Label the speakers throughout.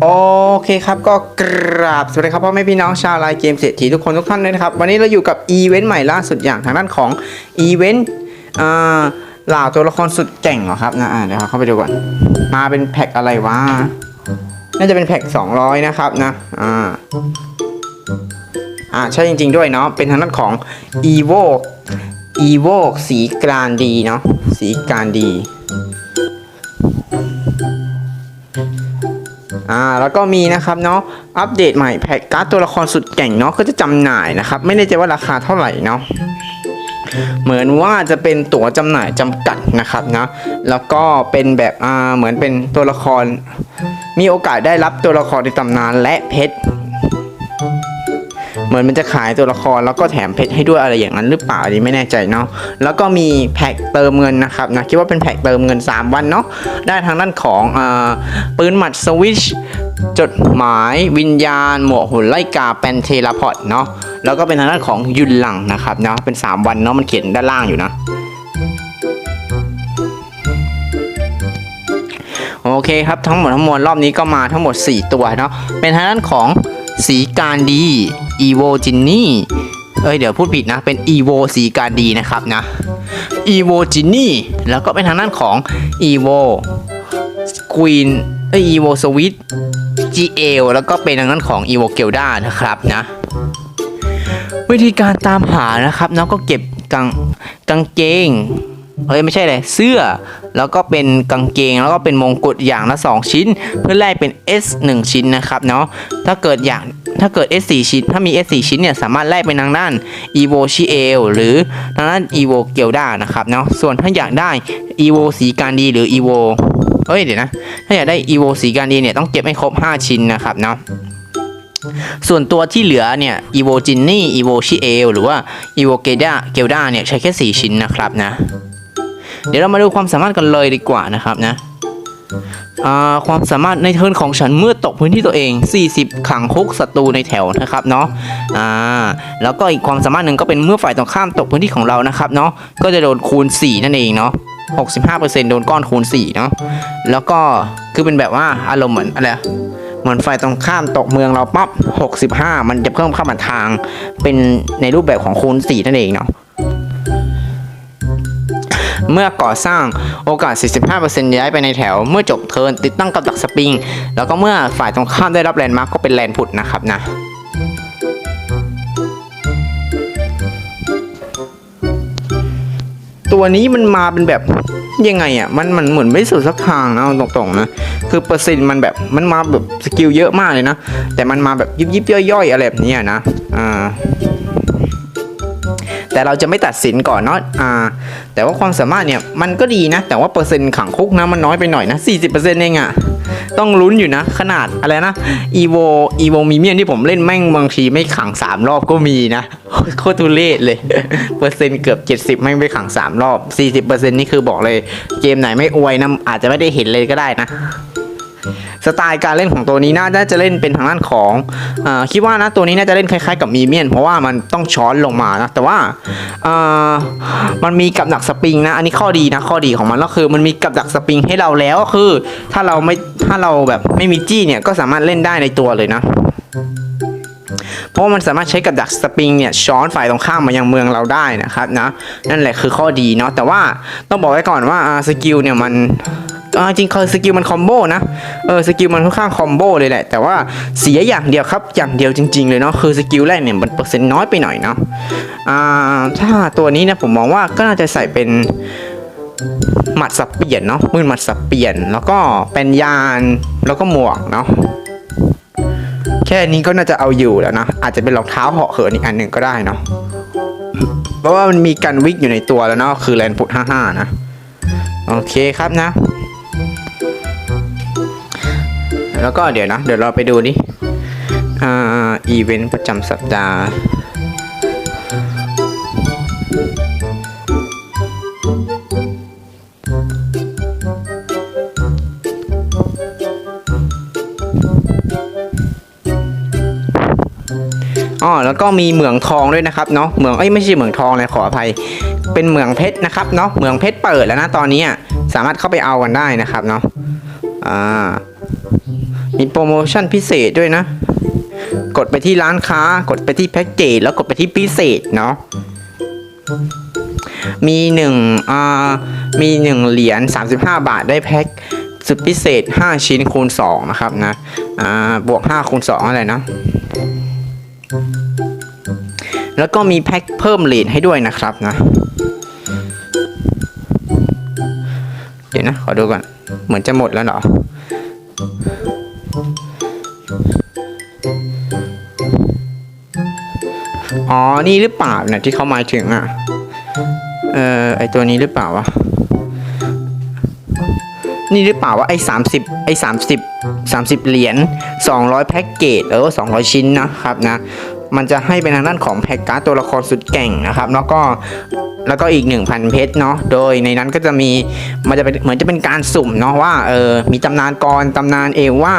Speaker 1: โอเคครับก็กราบสวัสดีครับพ่อแม่พี่น้องชาวไลน์เกมเศรษฐีทุกคนทุกท่านเลยนะครับ วันนี้เราอยู่กับอีเวนต์ใหม่ล่าสุดอย่างทางด้านของอีเวนต์เหล่าตัวละครสุดเก่งเหรอครับนะเดี๋ยวเข้าไปดูก่อน มาเป็นแพ็คอะไรวะน่าจะเป็นแพ็ค200 นะครับนะอ่าอ่าใช่จริง ๆ ด้วยเนาะเป็นทางด้านของ e v o e v o สีกรานดีเนาะสีกรานดี อ่าแล้วก็มีนะครับเนาะอัปเดตใหม่แพ็กการ์ดตัวละครสุดเก่งเนาะก็จะจำหน่ายนะครับ ไม่แน่ใจว่าราคาเท่าไหร่เนาะเหมือนว่าจะเป็นตั๋วจำหน่ายจำกัดนะครับนะแล้วก็เป็นแบบอ่าเหมือนเป็นตัวละคร มีโอกาสได้รับตัวละครในตำนานและเพชร เหมือนมันจะขายตัวละครแล้วก็แถมเพชรให้ด้วยอะไรอย่างนั้นหรือเปล่าอันนี้ไม่แน่ใจเนาะแล้วก็มีแพ็กเติมเงินนะครับนะคิดว่าเป็นแพ็กเติมเงิน 3 วันเนาะได้ทางด้านของอปืนหมัดสวิชจดหมายวิญญาณ หมวกหุ่นไล่กาแปนเทเลพอร์ตเนาะแล้วก็เป็นทางด้านของยุนหลังนะครับเนาะเป็น 3 วันเนาะมันเขียนด้านล่างอยู่นะโอเคครับทั้งหมดทั้งมวลรอบนี้ก็มาทั้งหมด 4 ตัวเนาะเป็นทางด้านของ สีการดีอีโวจินนี่เอ้ยเดี๋ยวพูดผิดนะ เป็นอีโวสีการดีนะครับนะอีโวจินนี่แล้วก็เป็นทางด้านของอีโวควีนเอ้ยอีโวสวิตจีเอลแล้วก็เป็นทางด้านของอีโวเกลดานะครับนะวิธีการตามหานะครับน้องก็เก็บกางกางเกงเฮ้ยไม่ใช่เลยเสื้อ แล้วก็เป็นกางเกงแล้วก็เป็นมงกุฎอย่างละ 2 ชิ้น เพื่อแลกเป็น S 1 ชิ้นนะครับเนาะถ้าเกิดอย่างถ้าเกิด S 4ชิ้น ถ้ามี S 4ชิ้นเนี่ยสามารถแลกเป็นทางด้าน Evo ชิเอลหรือทางด้าน Evo เกลดานะครับเนาะส่วนถ้าอยากได้ Evo สีการดีหรือ Evo เฮ้ยเดี๋ยวนะ ถ้าอยากได้ Evo สีการดีเนี่ยต้องเก็บให้ครบ 5 ชิ้นนะครับเนาะส่วนตัวที่เหลือเนี่ย Evo j i n n y Evo ชิเอลหรือว่า Evo g e d a g e l d a เนี่ยใช้แค่ 4 ชิ้นนะครับนะ เดี๋ยวเรามาดูความสามารถกันเลยดีกว่านะครับนะความสามารถในเทิร์นของฉันเมื่อตกพื้นที่ตัวเอง 40 ขังคุกศัตรูในแถวนะครับเนาะอ่าแล้วก็อีกความสามารถหนึ่งก็เป็นเมื่อฝ่ายตรงข้ามตกพื้นที่ของเรานะครับเนาะก็จะโดนคูณ 4 นั่นเองเนาะ65%โดนก้อนคูณ 4 เนาะแล้วก็คือเป็นแบบว่าอารมณ์เหมือนอะไรเหมือนฝ่ายตรงข้ามตกเมืองเราปั๊บ65 มันจะเพิ่มเข้ามาทาง เป็นในรูปแบบของคูณ 4 นั่นเองเนาะ เมื่อก่อสร้างโอกาส 45%ย้ายไปในแถว เมื่อจบเทิร์นติดตั้งกับดักสปริง แล้วก็เมื่อฝ่ายตรงข้ามได้รับแลนด์มาร์กก็เป็นแลนด์พุดนะครับนะตัวนี้มันมาเป็นแบบยังไงอะมันมันเหมือนไม่สุดสักทางนะเอาตรงๆนะคือเปอร์เซ็นต์มันแบบมันมาแบบสกิลเยอะมากเลยนะแต่มันมาแบบยิบยิบย่อยๆอะไรแบบนี้นะอ่า แต่เราจะไม่ตัดสินก่อนเนาะอ่า แต่ว่าความสามารถเนี่ยมันก็ดีนะ แต่ว่าเปอร์เซ็นต์ขังคุกนะมันน้อยไปหน่อยนะ 40%เองอะต้องลุ้นอยู่นะ ขนาดอะไรนะ evo evo มีเมียนที่ผมเล่นแม่งบางทีไม่ขัง 3 รอบก็มีนะ โคตรทุเรศเลย เปอร์เซ็นต์เกือบ 70แม่งไปขัง 3 รอบ 40%นี่คือบอกเลย เกมไหนไม่อวยนะอาจจะไม่ได้เห็นเลยก็ได้นะ สไตล์การเล่นของตัวนี้น่าจะเล่นเป็นทางด้านของอคิดว่านะตัวนี้น่าจะเล่นคล้ายๆกับมีเมียน เพราะว่ามันต้องช้อนลงมานะแต่ว่ามันมีกับดักสปริงนะอันนี้ข้อดีนะข้อดีของมันก็คือ มันมีกับดักสปริงให้เราแล้วก็คือ ถ้าเราไม่ถ้าเราแบบไม่มีจี้เนี่ยก็สามารถเล่นได้ในตัวเลยนะเพราะมันสามารถใช้กับดักสปริงเนี่ยช้อนฝ่ายตรงข้ามมายังเมืองเราได้นะครับนะนั่นแหละคือข้อดีเนาะแต่ว่าต้องบอกไว้ก่อนว่าสกิลเนี่ยมัน จริงคือสกิลมันคอมโบนะ เออสกิลมันค่อนข้างคอมโบเลยแหละ แต่ว่าเสียอย่างเดียวครับ อย่างเดียวจริง ๆ เลยเนาะ คือสกิลแรกเนี่ยมันเปอร์เซ็นต์น้อยไปหน่อยเนาะ อ่า ถ้าตัวนี้นี่ยผมมองว่าก็น่าจะใส่เป็นหมัดสับเปลี่ยนเนาะมือหมัดสับเปลี่ยน แล้วก็เป็นยานแล้วก็หมวกเนาะแค่นี้ก็น่าจะเอาอยู่แล้วนะ อาจจะเป็นรองเท้าเหาะเหินอีกอันหนึ่งก็ได้เนาะเพราะว่ามันมีกันวิกอยู่ในตัวแล้วเนาะคือแลนพุทห้าห้านะ โอเคครับนะ แล้วก็เดี๋ยวนะ เดี๋ยวเราไปดูดิอ่าอีเวนต์ประจำสัปดาห์อ๋อแล้วก็มีเหมืองทองด้วยนะครับเนาะเหมืองเอ้ยไม่ใช่เหมืองทองเลยขออภัย เป็นเหมืองเพชรนะครับเนาะเหมืองเพชรเปิดแล้วนะตอนนี้อะสามารถเข้าไปเอากันได้นะครับเนาะอ่า มีโปรโมชั่นพิเศษด้วยนะ กดไปที่ร้านค้า กดไปที่แพ็กเกจแล้วกดไปที่พิเศษเนาะมีหนึ่งอ่ามีหนึ่งเหรียญ35 บาทได้แพ็คสุดพิเศษ 5 ชิ้นคูณ 2 นะครับนะ อ่า บวก 5 คูณ 2 อะไรนะ แล้วก็มีแพ็คเพิ่มเหรียญให้ด้วยนะครับนะ เดี๋ยวนะ ขอดูก่อน เหมือนจะหมดแล้วเหรอ อ๋อ นี่หรือเปล่าเนี่ยที่เขาหมายถึงอะ เออไอตัวนี้หรือเปล่าวะ นี่หรือเปล่าวะไอสามสิบไอสามสิบสามสิบเหรียญสองร้อยแพ็กเกจเออสองร้อยชิ้นนะครับนะ มันจะให้เป็นทางด้านของแพ็กการ์ดตัวละครสุดเก่งนะครับ แล้วก็แล้วก็อีก 1,000 เพชรเนาะ โดยในนั้นก็จะมีมันจะเป็นเหมือนจะเป็นการสุ่มเนาะว่าเออมีตำนานกรตำนานเอว่า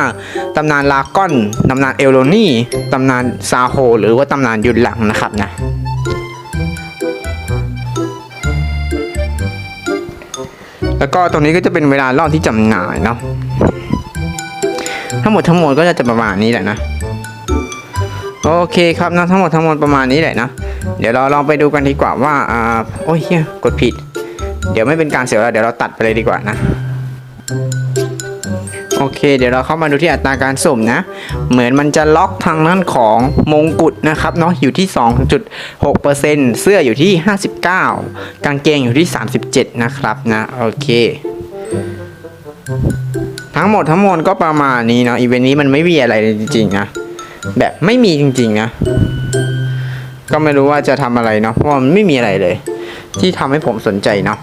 Speaker 1: ตำนานลากอนตำนานเอลโลนี่ตำนานซาโฮหรือว่าตำนานยุนหลังนะครับนะแล้วก็ตรงนี้ก็จะเป็นเวลารอบที่จำหน่ายเนาะทั้งหมดทั้งมวลก็จะประมาณนี้แหละนะ โอเคครับนะทั้งหมดทั้งมวลประมาณนี้แหละนะ เดี๋ยวเราลองไปดูกันดีกว่าว่าอ่าโอ้ยเฮียกดผิด เดี๋ยวไม่เป็นการเสียเวลาเดี๋ยวเราตัดไปเลยดีกว่านะโอเค เดี๋ยวเราเข้ามาดูที่อัตราการสุ่มนะ เหมือนมันจะล็อกทางด้านของมงกุฎนะครับเนาะอยู่ที่ 2.6%เสื้ออยู่ที่ 59 กางเกงอยู่ที่ 37 นะครับนะโอเค ทั้งหมดทั้งมวลก็ประมาณนี้เนาะอีเวนต์นี้มันไม่มีอะไรเลยจริงๆนะ แบบไม่มีจริงๆนะ ก็ไม่รู้ว่าจะทำอะไรเนาะ เพราะมันไม่มีอะไรเลย ที่ทำให้ผมสนใจเนาะ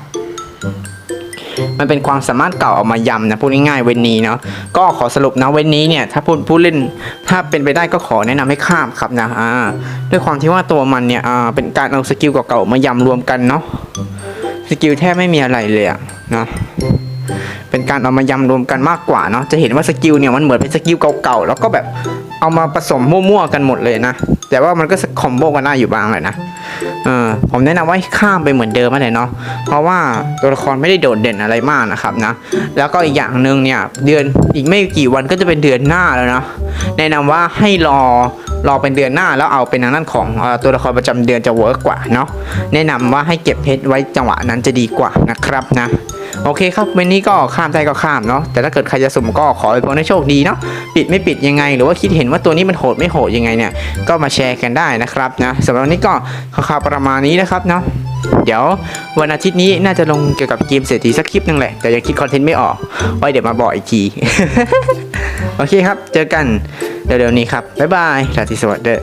Speaker 1: มันเป็นความสามารถเก่าเอามายำนะพูดง่ายๆเวนนี้เนาะก็ขอสรุปนะเวนนี้เนี่ย ถ้าพูดผู้เล่นถ้าเป็นไปได้ก็ขอแนะนำให้ข้ามครับนะอ่าด้วยความที่ว่าตัวมันเนี่ยอ่าเป็นการเอาสกิลเก่าๆมายำรวมกันเนาะสกิลแทบไม่มีอะไรเลยอะนะเป็นการเอามายำรวมกันมากกว่าเนาะจะเห็นว่าสกิลเนี่ยมันเหมือนเป็นสกิลเก่าๆแล้วก็แบบ เอามาผสมมั่วๆกันหมดเลยนะ แต่ว่ามันก็คอมโบกันได้อยู่บ้างเลยนะเออผมแนะนำว่าให้ข้ามไปเหมือนเดิมเลยเนาะเพราะว่าตัวละครไม่ได้โดดเด่นอะไรมากนะครับนะ แล้วก็อีกอย่างหนึ่งเนี่ยเดือนอีกไม่กี่วันก็จะเป็นเดือนหน้าแล้วนะแนะนำว่าให้รอรอเป็นเดือนหน้าแล้วเอาเป็นทางด้านของตัวละครประจำเดือนจะเวิร์กกว่าเนาะแนะนำว่าให้เก็บเพชรไว้จังหวะนั้นจะดีกว่านะครับนะ โอเคครับวันนี้ก็ข้ามได้ก็ข้ามเนาะแต่ถ้าเกิดใครจะสุ่มก็ขอให้พวกให้โชคดีเนาะปิดไม่ปิดยังไง หรือว่าคิดเห็นว่าตัวนี้มันโหดไม่โหดยังไงเนี่ยก็มาแชร์กันได้นะครับนะสำหรับวันนี้ก็ข่าวประมาณนี้นะครับเนาะเดี๋ยววันอาทิตย์นี้น่าจะลงเกี่ยวกับเกมเศรษฐีสักคลิปหนึงแหละแต่ยังคิดคอนเทนต์ไม่ออกไว้เดี๋ยวมาบอกอีกที โอเคครับ เจอกันเร็วๆนี้ครับบ๊ายบายราตรีสวัสดิ์เด้อ